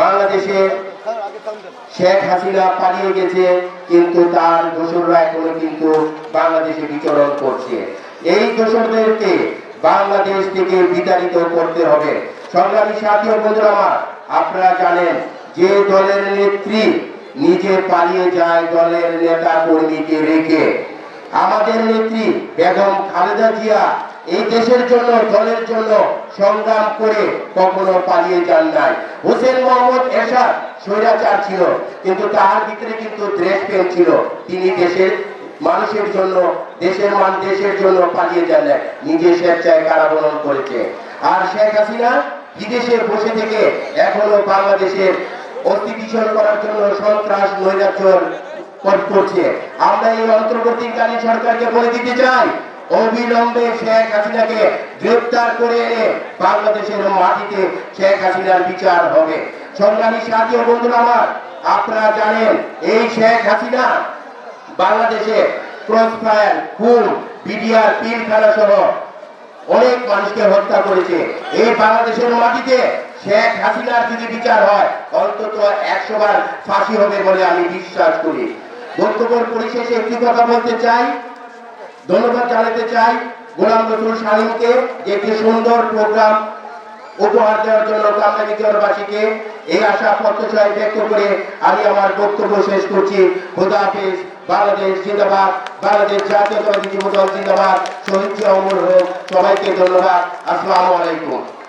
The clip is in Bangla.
বাংলাদেশে শেখ হাসিনা পালিয়ে গেছে, কিন্তু তার দোসররা এখনও কিন্তু বাংলাদেশে বিচরণ করছে। এই দোসরদেরকে বাংলাদেশ থেকে বিতাড়িত করতে হবে। সংগ্রামী সাথী বন্ধুরা আপনারা জানেন যে দলের নেত্রী নিজে পালিয়ে যায় দলের নেতা কর্মীকে রেখে। আমাদের নেত্রী বেগম খালেদা জিয়া এই দেশের জন্য, দলের জন্য সংগ্রাম করে কখনো পালিয়ে যান নাই। হোসেন মোহাম্মদ এরশাদ স্বৈরাচার ছিল, কিন্তু তার ভিতরে কিন্তু দেশ প্রেম ছিল তিনি দেশের মানুষের জন্য, দেশের মান, দেশের জন্য পালিয়ে যান নাই। নিজে স্বেচ্ছায় কারাবরণ করেছে। আর শেখ হাসিনা বিদেশে বসে থেকে এখনও বাংলাদেশের অস্থিতিশীল করার জন্য সন্ত্রাস, নৈরাজ্য করছে। আমরা এই অন্তর্বর্তীকালীন সরকারকে বলে দিতে চাই অবিলম্বে শেখ হাসিনাকে গ্রেফতার করে এনে বাংলাদেশের মাটিতে শেখ হাসিনার বিচার হবে। সংগ্রামী সাথী বন্ধুরা আমার, আপনারা জানেন, এই শেখ হাসিনা বাংলাদেশে ক্রস ফায়ার, খুন, বিডিআর পিলখানা সহ অনেক মানুষকে হত্যা করেছে। এই বাংলাদেশের মাটিতে শেখ হাসিনার যদি বিচার হয়, অন্তত একশো বার ফাঁসি হবে বলে আমি বিশ্বাস করি। বক্তব্য পরিশেষে একটি কথা বলতে চাই। ধন্যবাদ জানাতে চাই গোলাম রসুল সালিমকে একটি সুন্দর প্রোগ্রাম উপহার দেওয়ার জন্য কামরাঙ্গি জোরবাসীকে এই আশা প্রত্যাশায় ব্যক্ত করে আমি আমার বক্তব্য শেষ করছি। খোদা হাফিজ, বাংলাদেশ জিন্দাবাদ, বাংলাদেশ জাতীয় দল জিন্দাবাদ। শহীদ অমর হোক, সবাইকে ধন্যবাদ। আসসালামু আলাইকুম।